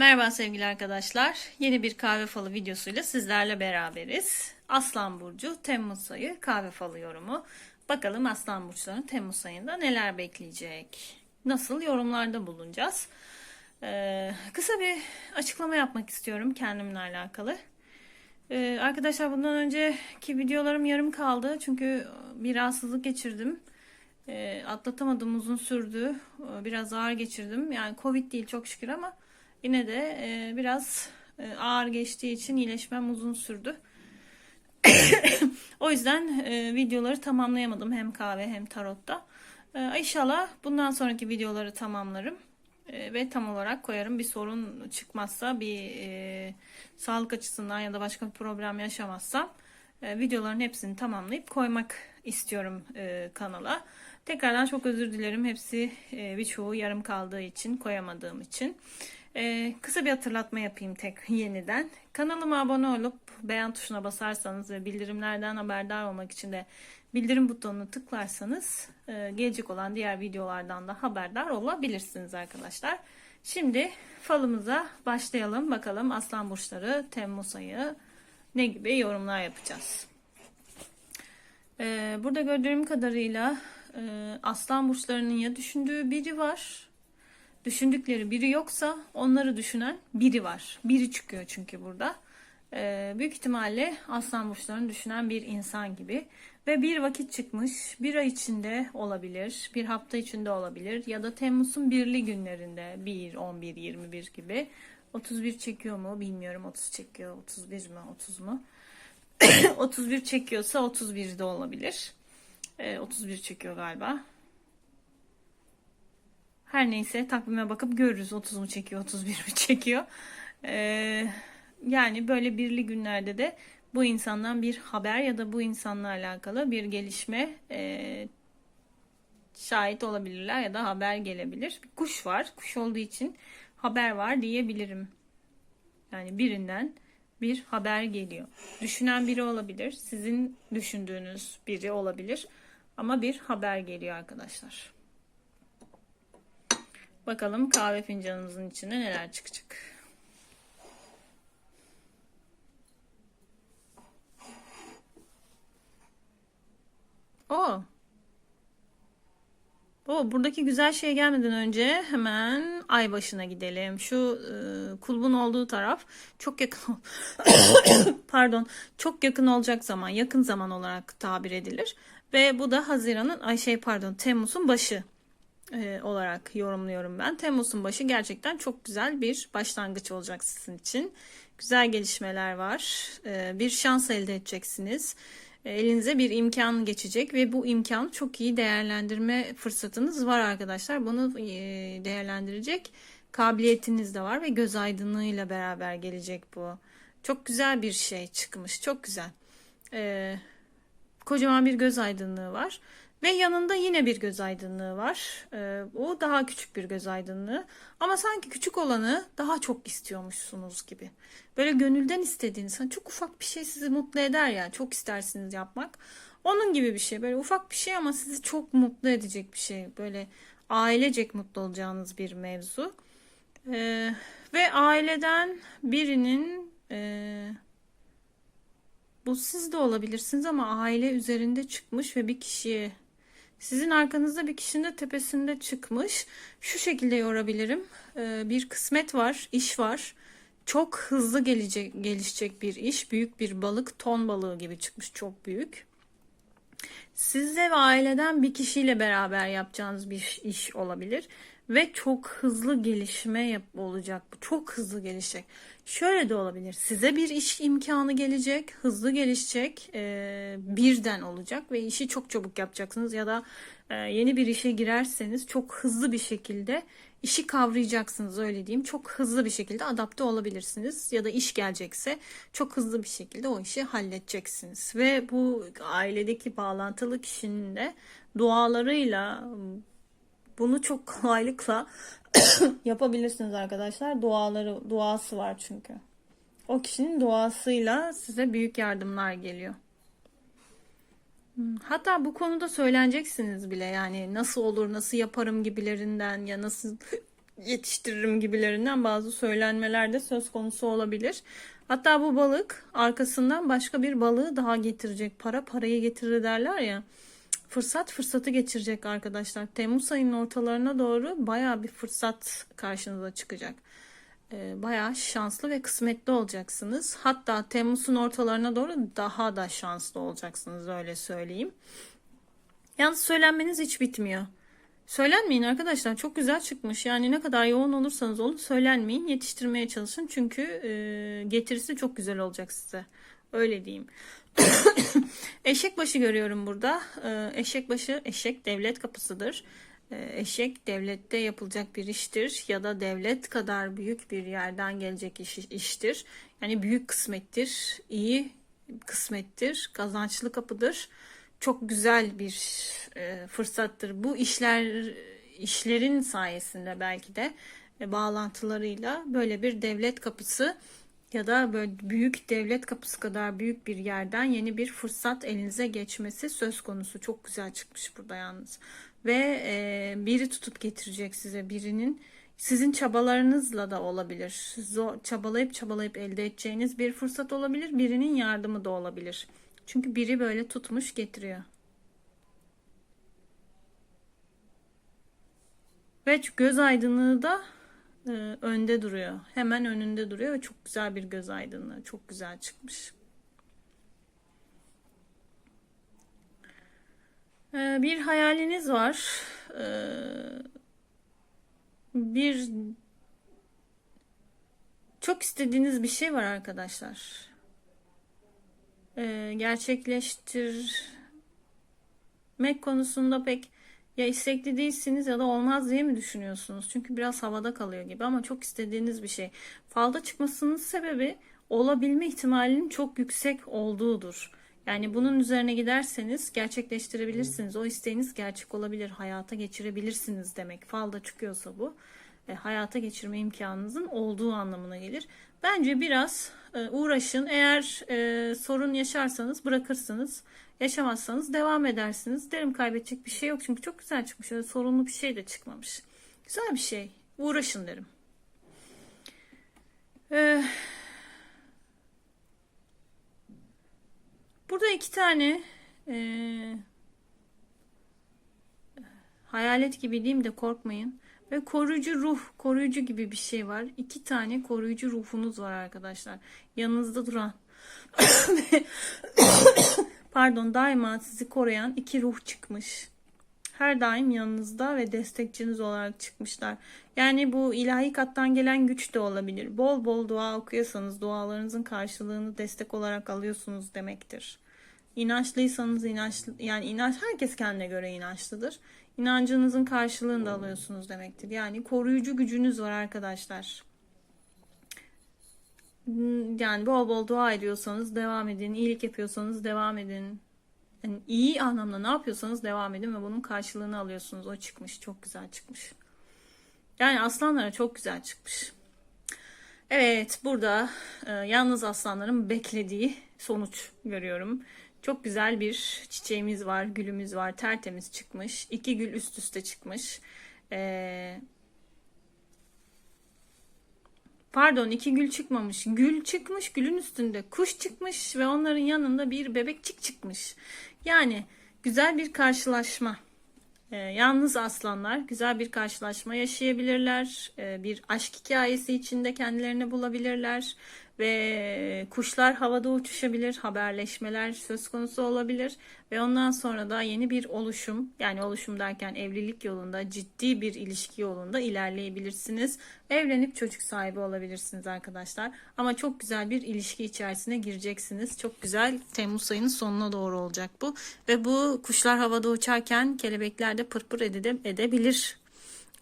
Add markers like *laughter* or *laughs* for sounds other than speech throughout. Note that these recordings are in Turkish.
Merhaba sevgili arkadaşlar. Yeni bir kahve falı videosuyla sizlerle beraberiz. Aslan Burcu Temmuz ayı kahve falı yorumu. Bakalım Aslan Burçların Temmuz ayında neler bekleyecek? Nasıl yorumlarda bulunacağız? Ee, kısa bir açıklama yapmak istiyorum kendimle alakalı. Ee, arkadaşlar bundan önceki videolarım yarım kaldı. Çünkü bir rahatsızlık geçirdim. Ee, atlatamadım uzun sürdü. Ee, Biraz ağır geçirdim. Yani Covid değil çok şükür ama yine de e, biraz e, ağır geçtiği için iyileşmem uzun sürdü. *coughs* o yüzden e, videoları tamamlayamadım hem kahve hem tarotta. E, inşallah bundan sonraki videoları tamamlarım E, ve tam olarak koyarım. Bir sorun çıkmazsa, bir e, sağlık açısından ya da başka bir problem yaşamazsam e, videoların hepsini tamamlayıp koymak istiyorum e, kanala. Tekrardan çok özür dilerim. Hepsi e, birçoğu yarım kaldığı için, koyamadığım için. E, kısa bir hatırlatma yapayım tek *laughs* yeniden. Kanalıma abone olup beğen tuşuna basarsanız ve bildirimlerden haberdar olmak için de bildirim butonunu tıklarsanız e, gelecek olan diğer videolardan da haberdar olabilirsiniz arkadaşlar. Şimdi falımıza başlayalım. Bakalım Aslan Burçları Temmuz ayı ne gibi yorumlar yapacağız. Ee, burada gördüğüm kadarıyla e, Aslan Burçlarının ya düşündüğü biri var, düşündükleri biri yoksa onları düşünen biri var. Biri çıkıyor çünkü burada. Ee, büyük ihtimalle Aslan Burçlarını düşünen bir insan gibi. Ve bir vakit çıkmış, bir ay içinde olabilir, bir hafta içinde olabilir ya da Temmuz'un birli günlerinde 1, 11, 21 gibi. 31 çekiyor mu bilmiyorum. 30 çekiyor, 31 mi, 30 mu? *coughs* 31 çekiyorsa 31 de olabilir. Ee, 31 çekiyor galiba. Her neyse takvime bakıp görürüz 30 mu çekiyor 31 mi çekiyor. Ee, yani böyle birli günlerde de bu insandan bir haber ya da bu insanla alakalı bir gelişme e, şahit olabilirler ya da haber gelebilir. Bir kuş var. Kuş olduğu için haber var diyebilirim. Yani birinden bir haber geliyor. Düşünen biri olabilir. Sizin düşündüğünüz biri olabilir. Ama bir haber geliyor arkadaşlar. Bakalım kahve fincanımızın içinde neler çıkacak. O. O buradaki güzel şey gelmeden önce hemen ay başına gidelim. Şu e, kulbun olduğu taraf çok yakın *coughs* pardon çok yakın olacak zaman yakın zaman olarak tabir edilir ve bu da Haziran'ın ay şey pardon Temmuz'un başı e, olarak yorumluyorum ben. Temmuz'un başı gerçekten çok güzel bir başlangıç olacak sizin için. Güzel gelişmeler var. E, bir şans elde edeceksiniz. E, elinize bir imkan geçecek ve bu imkanı çok iyi değerlendirme fırsatınız var arkadaşlar. Bunu e, değerlendirecek kabiliyetiniz de var ve göz aydınlığıyla beraber gelecek bu. Çok güzel bir şey çıkmış. Çok güzel. E, kocaman bir göz aydınlığı var. Ve yanında yine bir göz aydınlığı var. Ee, o daha küçük bir göz aydınlığı. Ama sanki küçük olanı daha çok istiyormuşsunuz gibi. Böyle gönülden istediğiniz, hani çok ufak bir şey sizi mutlu eder ya, çok istersiniz yapmak. Onun gibi bir şey. Böyle ufak bir şey ama sizi çok mutlu edecek bir şey. Böyle ailecek mutlu olacağınız bir mevzu. Ee, ve aileden birinin... E, bu siz de olabilirsiniz ama aile üzerinde çıkmış ve bir kişiye sizin arkanızda bir kişinin de tepesinde çıkmış. Şu şekilde yorabilirim. Ee, bir kısmet var, iş var. Çok hızlı gelecek, gelişecek bir iş. Büyük bir balık, ton balığı gibi çıkmış. Çok büyük. Sizle ve aileden bir kişiyle beraber yapacağınız bir iş olabilir. Ve çok hızlı gelişme yap olacak bu. Çok hızlı gelişecek. Şöyle de olabilir. Size bir iş imkanı gelecek. Hızlı gelişecek. E, birden olacak. Ve işi çok çabuk yapacaksınız. Ya da e, yeni bir işe girerseniz çok hızlı bir şekilde işi kavrayacaksınız öyle diyeyim. Çok hızlı bir şekilde adapte olabilirsiniz. Ya da iş gelecekse çok hızlı bir şekilde o işi halledeceksiniz. Ve bu ailedeki bağlantılı kişinin de dualarıyla bunu çok *laughs* kolaylıkla *coughs* yapabilirsiniz arkadaşlar. Duaları, duası var çünkü. O kişinin duasıyla size büyük yardımlar geliyor. Hmm, Hatta bu konuda söyleneceksiniz bile yani nasıl olur, nasıl yaparım gibilerinden ya nasıl *coughs* yetiştiririm gibilerinden bazı söylenmeler de söz konusu olabilir. Hatta bu balık arkasından başka bir balığı daha getirecek. Para parayı getirir derler ya. Fırsat fırsatı geçirecek arkadaşlar. Temmuz ayının ortalarına doğru baya bir fırsat karşınıza çıkacak. Ee, bayağı şanslı ve kısmetli olacaksınız. Hatta Temmuz'un ortalarına doğru daha da şanslı olacaksınız öyle söyleyeyim. Yalnız söylenmeniz hiç bitmiyor. Söylenmeyin arkadaşlar çok güzel çıkmış. Yani ne kadar yoğun olursanız olun söylenmeyin. Yetiştirmeye çalışın. Çünkü e, getirisi çok güzel olacak size. Öyle diyeyim. *coughs* eşek başı görüyorum burada. E, eşek başı eşek devlet kapısıdır. E, eşek devlette yapılacak bir iştir ya da devlet kadar büyük bir yerden gelecek iş, iştir. Yani büyük kısmettir, iyi kısmettir, kazançlı kapıdır çok güzel bir e, fırsattır. Bu işler işlerin sayesinde belki de e, bağlantılarıyla böyle bir devlet kapısı ya da böyle büyük devlet kapısı kadar büyük bir yerden yeni bir fırsat elinize geçmesi söz konusu. Çok güzel çıkmış burada yalnız. Ve e, biri tutup getirecek size birinin sizin çabalarınızla da olabilir. Zor, çabalayıp çabalayıp elde edeceğiniz bir fırsat olabilir. Birinin yardımı da olabilir. Çünkü biri böyle tutmuş getiriyor. Ve göz aydınlığı da e, önde duruyor. Hemen önünde duruyor ve çok güzel bir göz aydınlığı. Çok güzel çıkmış. E, bir hayaliniz var. E, bir çok istediğiniz bir şey var arkadaşlar gerçekleştirmek konusunda pek ya istekli değilsiniz ya da olmaz diye mi düşünüyorsunuz? Çünkü biraz havada kalıyor gibi ama çok istediğiniz bir şey. Falda çıkmasının sebebi olabilme ihtimalinin çok yüksek olduğudur. Yani bunun üzerine giderseniz gerçekleştirebilirsiniz. O isteğiniz gerçek olabilir, hayata geçirebilirsiniz demek. Falda çıkıyorsa bu e, hayata geçirme imkanınızın olduğu anlamına gelir. Bence biraz uğraşın. Eğer e, sorun yaşarsanız bırakırsınız. Yaşamazsanız devam edersiniz. Derim kaybedecek bir şey yok çünkü çok güzel çıkmış. Öyle sorunlu bir şey de çıkmamış. Güzel bir şey. Uğraşın derim. Ee, burada iki tane e, hayalet gibi diyeyim de korkmayın. Ve koruyucu ruh, koruyucu gibi bir şey var. İki tane koruyucu ruhunuz var arkadaşlar. Yanınızda duran. *coughs* Pardon daima sizi koruyan iki ruh çıkmış. Her daim yanınızda ve destekçiniz olarak çıkmışlar. Yani bu ilahi kattan gelen güç de olabilir. Bol bol dua okuyorsanız dualarınızın karşılığını destek olarak alıyorsunuz demektir. İnançlıysanız inançlı yani inanç herkes kendine göre inançlıdır inancınızın karşılığını da alıyorsunuz demektir. Yani koruyucu gücünüz var arkadaşlar. Yani bol bol dua ediyorsanız devam edin. İyilik yapıyorsanız devam edin. Yani iyi anlamda ne yapıyorsanız devam edin ve bunun karşılığını alıyorsunuz. O çıkmış. Çok güzel çıkmış. Yani aslanlara çok güzel çıkmış. Evet burada e, yalnız aslanların beklediği sonuç görüyorum. Çok güzel bir çiçeğimiz var, gülümüz var. Tertemiz çıkmış. İki gül üst üste çıkmış. Ee, pardon iki gül çıkmamış. Gül çıkmış, gülün üstünde kuş çıkmış ve onların yanında bir bebekçik çıkmış. Yani güzel bir karşılaşma. Ee, yalnız aslanlar güzel bir karşılaşma yaşayabilirler. Ee, bir aşk hikayesi içinde kendilerini bulabilirler ve kuşlar havada uçuşabilir, haberleşmeler söz konusu olabilir ve ondan sonra da yeni bir oluşum yani oluşum derken evlilik yolunda ciddi bir ilişki yolunda ilerleyebilirsiniz. Evlenip çocuk sahibi olabilirsiniz arkadaşlar. Ama çok güzel bir ilişki içerisine gireceksiniz. Çok güzel Temmuz ayının sonuna doğru olacak bu ve bu kuşlar havada uçarken kelebekler de pırpır edebilir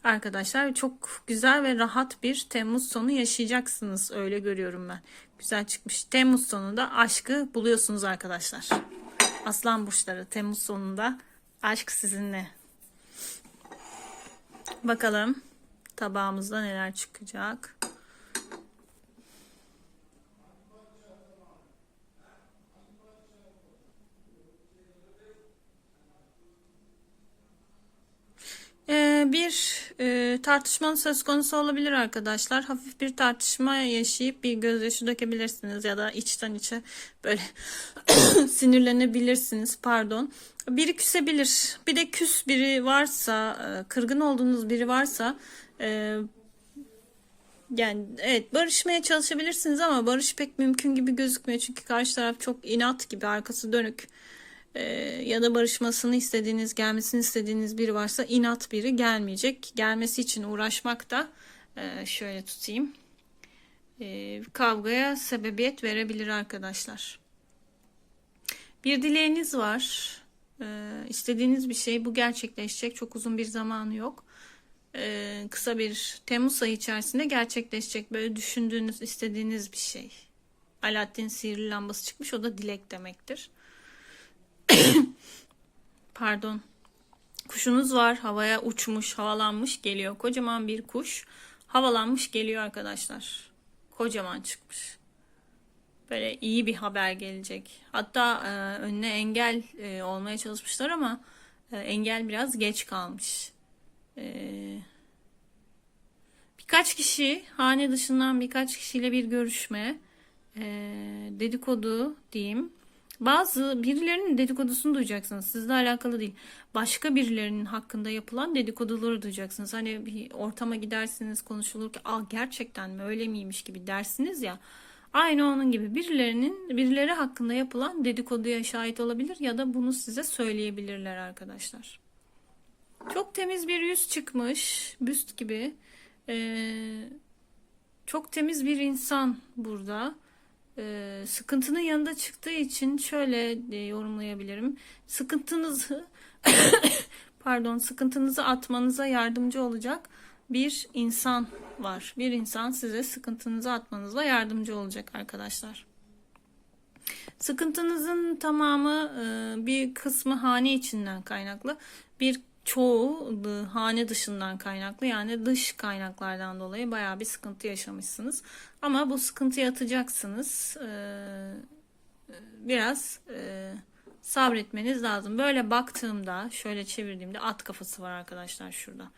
arkadaşlar çok güzel ve rahat bir Temmuz sonu yaşayacaksınız. Öyle görüyorum ben. Güzel çıkmış. Temmuz sonunda aşkı buluyorsunuz arkadaşlar. Aslan burçları Temmuz sonunda aşk sizinle. Bakalım tabağımızda neler çıkacak. Bir e, tartışmanın söz konusu olabilir arkadaşlar. Hafif bir tartışma yaşayıp bir gözyaşı dökebilirsiniz ya da içten içe böyle *coughs* sinirlenebilirsiniz. Pardon. Biri küsebilir. Bir de küs biri varsa, e, kırgın olduğunuz biri varsa e, yani evet barışmaya çalışabilirsiniz ama barış pek mümkün gibi gözükmüyor. Çünkü karşı taraf çok inat gibi arkası dönük. Ee, ya da barışmasını istediğiniz, gelmesini istediğiniz biri varsa inat biri gelmeyecek. Gelmesi için uğraşmak da e, şöyle tutayım. e, kavgaya sebebiyet verebilir arkadaşlar. Bir dileğiniz var. E, istediğiniz bir şey bu gerçekleşecek. Çok uzun bir zamanı yok. Kısa bir Temmuz ayı içerisinde gerçekleşecek. Böyle düşündüğünüz, istediğiniz bir şey. Alaaddin sihirli lambası çıkmış. O da dilek demektir. *coughs* Pardon. Kuşunuz var. Havaya uçmuş, havalanmış geliyor. Kocaman bir kuş havalanmış geliyor arkadaşlar. Kocaman çıkmış. Böyle iyi bir haber gelecek. Hatta e, önüne engel e, olmaya çalışmışlar ama e, engel biraz geç kalmış. E, birkaç kişi, hane dışından birkaç kişiyle bir görüşme, e, dedikodu diyeyim. Bazı birilerinin dedikodusunu duyacaksınız. Sizle alakalı değil. Başka birilerinin hakkında yapılan dedikoduları duyacaksınız. Hani bir ortama gidersiniz konuşulur ki Aa, gerçekten mi öyle miymiş gibi dersiniz ya. Aynı onun gibi birilerinin birileri hakkında yapılan dedikoduya şahit olabilir ya da bunu size söyleyebilirler arkadaşlar. Çok temiz bir yüz çıkmış. Büst gibi. Ee, çok temiz bir insan burada. Ee, sıkıntının yanında çıktığı için şöyle e, yorumlayabilirim. Sıkıntınızı *coughs* pardon sıkıntınızı atmanıza yardımcı olacak bir insan var. Bir insan size sıkıntınızı atmanıza yardımcı olacak arkadaşlar. Sıkıntınızın tamamı e, bir kısmı hane içinden kaynaklı. Bir çoğu hane dışından kaynaklı yani dış kaynaklardan dolayı bayağı bir sıkıntı yaşamışsınız. Ama bu sıkıntıyı atacaksınız. Ee, biraz e, sabretmeniz lazım. Böyle baktığımda şöyle çevirdiğimde at kafası var arkadaşlar şurada.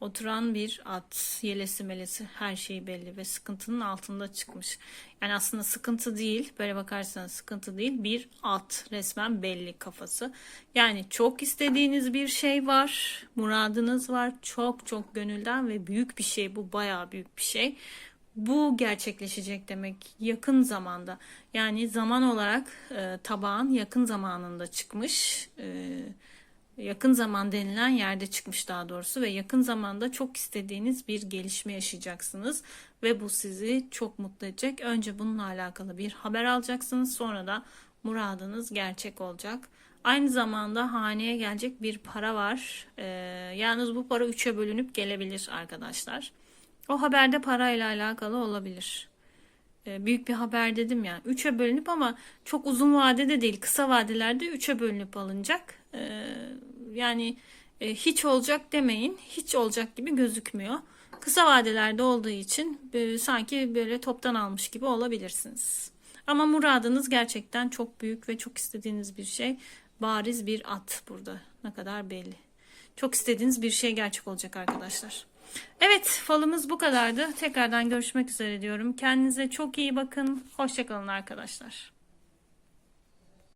Oturan bir at, yelesi melesi her şey belli ve sıkıntının altında çıkmış. Yani aslında sıkıntı değil, böyle bakarsanız sıkıntı değil, bir at resmen belli kafası. Yani çok istediğiniz bir şey var, muradınız var, çok çok gönülden ve büyük bir şey bu, bayağı büyük bir şey. Bu gerçekleşecek demek yakın zamanda. Yani zaman olarak e, tabağın yakın zamanında çıkmış. E, yakın zaman denilen yerde çıkmış daha doğrusu ve yakın zamanda çok istediğiniz bir gelişme yaşayacaksınız ve bu sizi çok mutlu edecek. Önce bununla alakalı bir haber alacaksınız sonra da muradınız gerçek olacak. Aynı zamanda haneye gelecek bir para var. Ee, yalnız bu para üçe bölünüp gelebilir arkadaşlar. O haberde parayla alakalı olabilir. Ee, büyük bir haber dedim ya. Üçe bölünüp ama çok uzun vadede değil, kısa vadelerde üçe bölünüp alınacak. Ee, yani e, hiç olacak demeyin, hiç olacak gibi gözükmüyor. Kısa vadelerde olduğu için e, sanki böyle toptan almış gibi olabilirsiniz. Ama muradınız gerçekten çok büyük ve çok istediğiniz bir şey. Bariz bir at burada. Ne kadar belli. Çok istediğiniz bir şey gerçek olacak arkadaşlar. Evet falımız bu kadardı. Tekrardan görüşmek üzere diyorum. Kendinize çok iyi bakın. Hoşçakalın arkadaşlar.